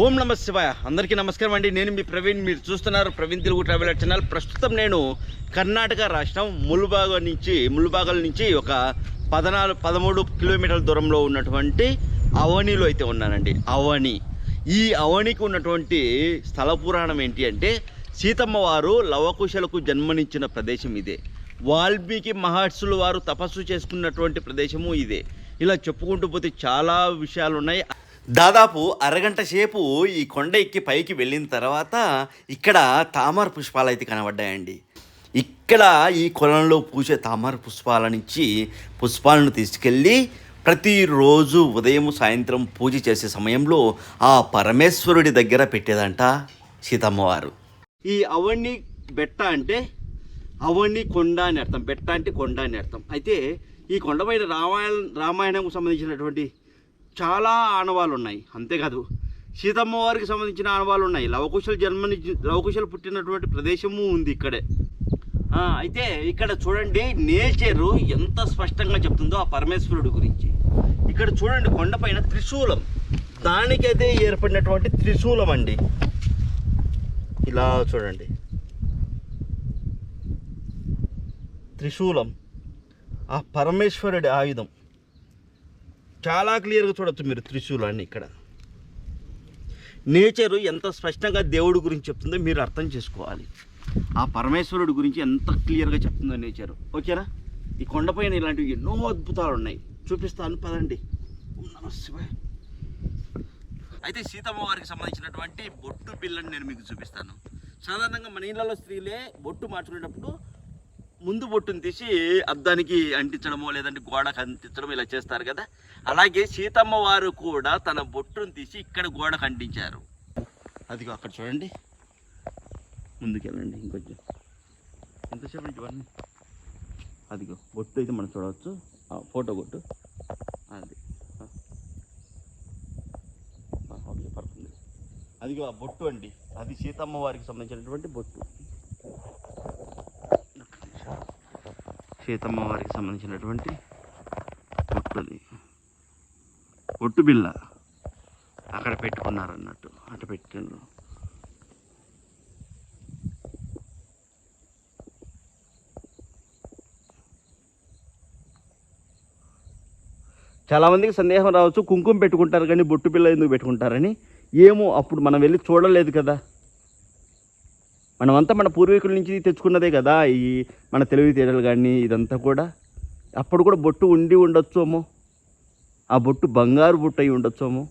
ఓం నమ శివాయ. అందరికీ నమస్కారం అండి. నేను మీ ప్రవీణ్. మీరు చూస్తున్నారు ప్రవీణ్ తెలుగు ట్రావెల్ ఛానల్. ప్రస్తుతం నేను కర్ణాటక రాష్ట్రం ముల్బాగ నుంచి ముల్బాగల్ నుంచి ఒక పదనాలుగు పదమూడు కిలోమీటర్ల దూరంలో ఉన్నటువంటి అవనిలో అయితే ఉన్నానండి. అవని. ఈ అవనికి ఉన్నటువంటి స్థల పురాణం ఏంటి అంటే సీతమ్మ వారు లవకుశలకు జన్మనిచ్చిన ప్రదేశం ఇదే. వాల్మీకి మహర్షులు వారు తపస్సు చేసుకున్నటువంటి ప్రదేశము ఇదే. ఇలా చెప్పుకుంటూ పోతే చాలా విషయాలు ఉన్నాయి దాదాపు అరగంట సేపు ఈ కొండ ఎక్కి పైకి వెళ్ళిన తర్వాత ఇక్కడ తామర పుష్పాలు అయితే కనబడ్డాయండి. ఇక్కడ ఈ కొలంలో పూసే తామర పుష్పాల నుంచి పుష్పాలను తీసుకెళ్ళి ప్రతిరోజు ఉదయం సాయంత్రం పూజ చేసే సమయంలో ఆ పరమేశ్వరుడి దగ్గర పెట్టేదంట సీతమ్మవారు. ఈ అవన్నీ బెట్ట అంటే అవన్నీ కొండ అని అర్థం. బెట్ట అంటే కొండ అని అర్థం. అయితే ఈ కొండపైన రామాయణ రామాయణంకు సంబంధించినటువంటి చాలా ఆనవాళ్ళు ఉన్నాయి అంతేకాదు సీతమ్మ వారికి సంబంధించిన ఆనవాళ్ళు ఉన్నాయి లవకుశలు జన్మని లవకుశలు పుట్టినటువంటి ప్రదేశము ఉంది ఇక్కడే. అయితే ఇక్కడ చూడండి నేచరు ఎంత స్పష్టంగా చెప్తుందో ఆ పరమేశ్వరుడు గురించి. ఇక్కడ చూడండి కొండపైన త్రిశూలం. దానికైతే ఏర్పడినటువంటి త్రిశూలం అండి. ఇలా చూడండి. త్రిశూలం. ఆ పరమేశ్వరుడి ఆయుధం. చాలా క్లియర్గా చూడవచ్చు మీరు త్రిశూలాన్ని ఇక్కడ. నేచరు ఎంత స్పష్టంగా దేవుడి గురించి చెప్తుందో మీరు అర్థం చేసుకోవాలి. ఆ పరమేశ్వరుడి గురించి ఎంత క్లియర్గా చెప్తుందో నేచరు. ఓకేనా? ఈ కొండపైన ఇలాంటివి ఎన్నో అద్భుతాలు ఉన్నాయి. చూపిస్తాను పదండి. అయితే సీతమ్మ వారికి సంబంధించినటువంటి బొట్టు బిల్లని నేను మీకు చూపిస్తాను. సాధారణంగా మన ఇళ్ళలో స్త్రీలే బొట్టు మార్చుకునేటప్పుడు ముందు బొట్టును తీసి అద్దానికి అంటించడమో లేదంటే గోడకు అంటించడం ఇలా చేస్తారు కదా. అలాగే సీతమ్మ వారు కూడా తన బొట్టును తీసి ఇక్కడ గోడకు అంటించారు. అదిగో అక్కడ చూడండి. ముందుకెళ్ళండి ఇంకొంచెం. ఎంతసేపు చూడండి అదిగో బొట్టు అయితే మనం చూడవచ్చు. ఫోటో కొట్టు. అది. ఓకే పడుతుంది. అదిగో ఆ బొట్టు అండి. అది సీతమ్మ వారికి సంబంధించినటువంటి బొట్టు. సీతమ్మ వారికి సంబంధించినటువంటి బొట్టుది బొట్టు బిల్ల అక్కడ పెట్టుకున్నారు అన్నట్టు అటు పెట్టిండ్రు. చాలామందికి సందేహం రావచ్చు కుంకుమ పెట్టుకుంటారు కానీ బొట్టు బిల్ల ఎందుకు పెట్టుకుంటారని. ఏమో అప్పుడు మనం వెళ్ళి చూడలేదు కదా. మనమంతా మన పూర్వీకుల నుంచి తెచ్చుకున్నదే కదా ఈ మన తెలివితేటలు కానీ ఇదంతా కూడా. అప్పుడు కూడా బొట్టు ఉండి ఉండొచ్చేమో? ఆ బొట్టు బంగారు బొట్టు అయి ఉండొచ్చేమో?